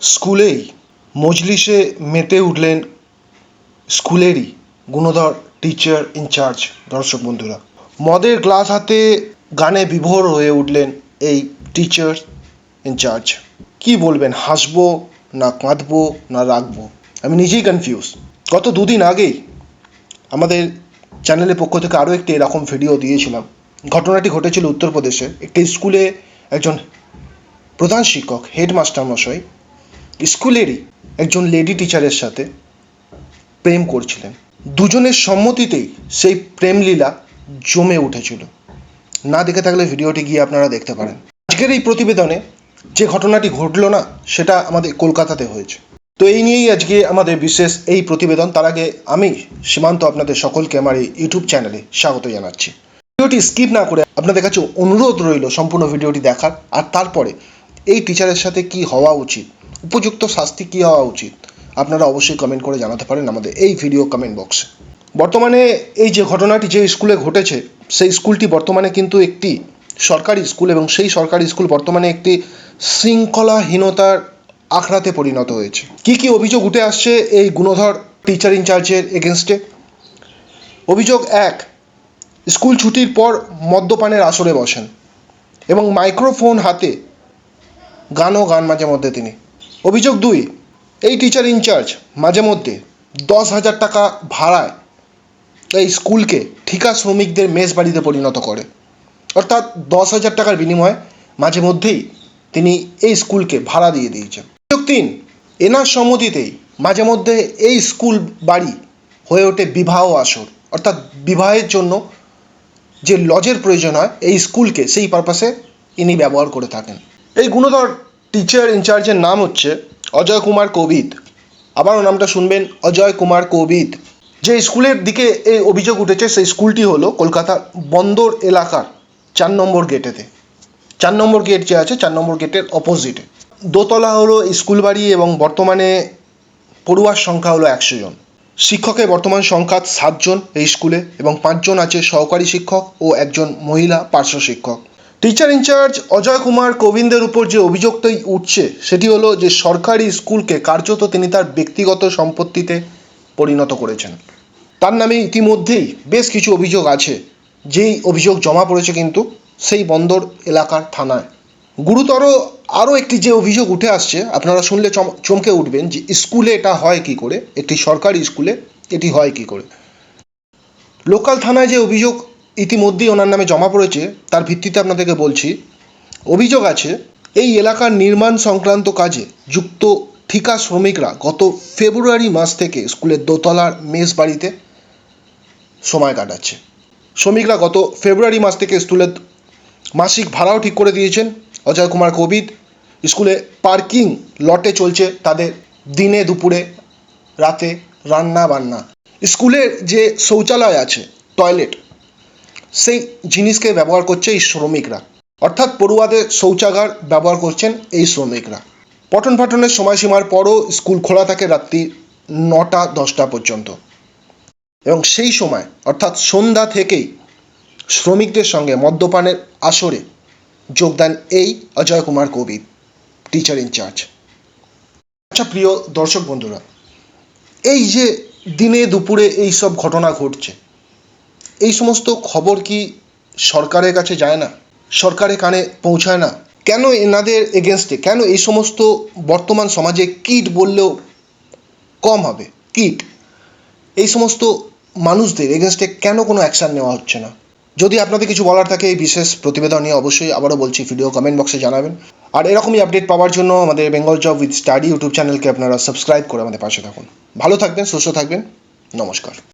স্কুলেই মজলিসে মেতে উঠলেন স্কুলেরই গুণধর টিচার ইনচার্জ দর্শক বন্ধুরা। মদের গ্লাস হাতে গানে বিভোর হয়ে উঠলেন এই টিচার ইনচার্জ কি বলবেন, হাসবো না কাঁদবো না রাখব? আমি নিজেই কনফিউজ গত দুদিন আগেই আমাদের চ্যানেলের পক্ষ থেকে আরও একটি এরকম ভিডিও দিয়েছিলাম। ঘটনাটি ঘটেছিল উত্তরপ্রদেশে। একটি স্কুলে একজন প্রধান শিক্ষক হেডমাস্টার মশাই স্কুলেরই একজন লেডি টিচারের সাথে প্রেম করছিলেন। দুজনের সম্মতিতেই সেই প্রেমলীলা জমে উঠেছিল। না দেখে থাকলে ভিডিওটি গিয়ে আপনারা দেখতে পারেন। আজকের এই প্রতিবেদনে যে ঘটনাটি ঘটলো না, সেটা আমাদের কলকাতাতে হয়েছে। তো এই নিয়েই আজকে আমাদের বিশেষ এই প্রতিবেদন। তার আগে আমি সীমান্ত আপনাদের সকলকে আমার এই ইউটিউব চ্যানেলে স্বাগত জানাচ্ছি। ভিডিওটি স্কিপ না করে আপনাদের কাছে অনুরোধ রইল সম্পূর্ণ ভিডিওটি দেখার। আর তারপরে এই টিচারের সাথে কি হওয়া উচিত উপযুক্ত শাস্তি কি হওয়া উচিত? আপনারা অবশ্যই কমেন্ট করে জানাতে পারেন আমাদের এই ভিডিও কমেন্ট বক্সে বর্তমানে এই যে ঘটনাটি যে স্কুলে ঘটেছে, সেই স্কুলটি বর্তমানে কিন্তু একটি সরকারি স্কুল এবং সেই সরকারি স্কুল বর্তমানে একটি শৃঙ্খলাহীনতার আখড়াতে পরিণত হয়েছে। কি কি অভিযোগ উঠে আসছে এই গুণধর টিচার ইনচার্জের এগেনস্টে অভিযোগ এক স্কুল ছুটির পর মদ্যপানের আসরে বসেন এবং মাইক্রোফোন হাতে গানও গান মাঝে মধ্যে তিনি। অভিযোগ দুই, এই টিচার ইনচার্জ মাঝে মধ্যে দশ হাজার টাকা ভাড়ায় এই স্কুলকে ঠিকা শ্রমিকদের মেস বাড়িতে পরিণত করে। অর্থাৎ দশ হাজার টাকার বিনিময়ে মাঝে মধ্যেই তিনি এই স্কুলকে ভাড়া দিয়ে দিয়েছেন। অভিযোগ তিন, এনার সম্মতিতেই মাঝে মধ্যে এই স্কুল বাড়ি হয়ে ওঠে বিবাহ আসর। অর্থাৎ বিবাহের জন্য যে লজের প্রয়োজন হয়, এই স্কুলকে সেই পারপাসে ইনি ব্যবহার করে থাকেন। এই গুণধর টিচার ইনচার্জের নাম হচ্ছে অজয় কুমার কোবিদ আবারও নামটা শুনবেন, অজয় কুমার কোবিদ যে স্কুলের দিকে এই অভিযোগ উঠেছে, সেই স্কুলটি হলো কলকাতার বন্দর এলাকার চার নম্বর গেটেতে। চার নম্বর গেট যে আছে, চার নম্বর গেটের অপোজিটে দোতলা হলো স্কুল বাড়ি এবং বর্তমানে পড়ুয়ার সংখ্যা হলো একশো জন। শিক্ষকের বর্তমান সংখ্যা সাতজন এই স্কুলে এবং পাঁচজন আছে সহকারী শিক্ষক ও একজন মহিলা পার্শ্ব শিক্ষক। Teacher in charge Ajay Kumar কোবিন্দের উপর যে অভিযোগটাই উঠছে, সেটি হলো যে সরকারি স্কুলকে কার্যত তিনি তার ব্যক্তিগত সম্পত্তিতে পরিণত করেছেন। তার নামে ইতিমধ্যেই বেশ কিছু অভিযোগ আছে। যেই অভিযোগ জমা পড়েছে কিন্তু সেই বন্দর এলাকার থানায়। গুরুতর আরও একটি যে অভিযোগ উঠে আসছে, আপনারা শুনলে চম- চমকে উঠবেন যে স্কুলে এটা হয় কি করে? একটি সরকারি স্কুলে, এটি হয় কি করে? লোকাল থানায় যে অভিযোগ ইতিমধ্যেই ওনার নামে জমা পড়েছে, তার ভিত্তিতে আপনাদেরকে বলছি। অভিযোগ আছে, এই এলাকার নির্মাণ সংক্রান্ত কাজে যুক্ত ঠিকা শ্রমিকরা গত ফেব্রুয়ারি মাস থেকে স্কুলের দোতলার মেস বাড়িতে সময় কাটাচ্ছে। শ্রমিকরা গত ফেব্রুয়ারি মাস থেকে স্কুলের মাসিক ভাড়াও ঠিক করে দিয়েছেন। অজয় কুমার কোবিদ স্কুলে পার্কিং লটে চলছে তাদের দিনে দুপুরে, রাতে রান্না বান্না স্কুলের যে শৌচালয় আছে, টয়লেট সেই জিনিসকে ব্যবহার করছে এই শ্রমিকরা। অর্থাৎ পড়ুয়াদের শৌচাগার ব্যবহার করছেন এই শ্রমিকরা। পঠন পাঠনের সময়সীমার পরও স্কুল খোলা থাকে রাত্রি নটা, দশটা পর্যন্ত। এবং সেই সময়, অর্থাৎ সন্ধ্যা থেকেই শ্রমিকদের সঙ্গে মদ্যপানের আসরে যোগদান এই Ajay Kumar Kobid teacher in charge আচ্ছা প্রিয় দর্শক বন্ধুরা, এই যে দিনে দুপুরে এই সব ঘটনা ঘটছে এই সমস্ত খবর কি সরকারের কাছে যায় না? সরকারের কানে পৌঁছায় না? কেন এনাদের এগেনস্টে কেন এই সমস্ত বর্তমান সমাজে কিট বললেও কম হবে? কিট? এই সমস্ত মানুষদের এগেনস্টে কেন কোনো অ্যাকশান নেওয়া হচ্ছে না? যদি আপনাদের কিছু বলার থাকে এই বিশেষ প্রতিবেদন নিয়ে অবশ্যই আবারও বলছি, ভিডিও কমেন্ট বক্সে জানাবেন। আর এরকমই আপডেট পাওয়ার জন্য আমাদের Bengal job with study YouTube চ্যানেলকে আপনারা সাবস্ক্রাইব করে আমাদের পাশে থাকুন। ভালো থাকবেন, সুস্থ থাকবেন। নমস্কার।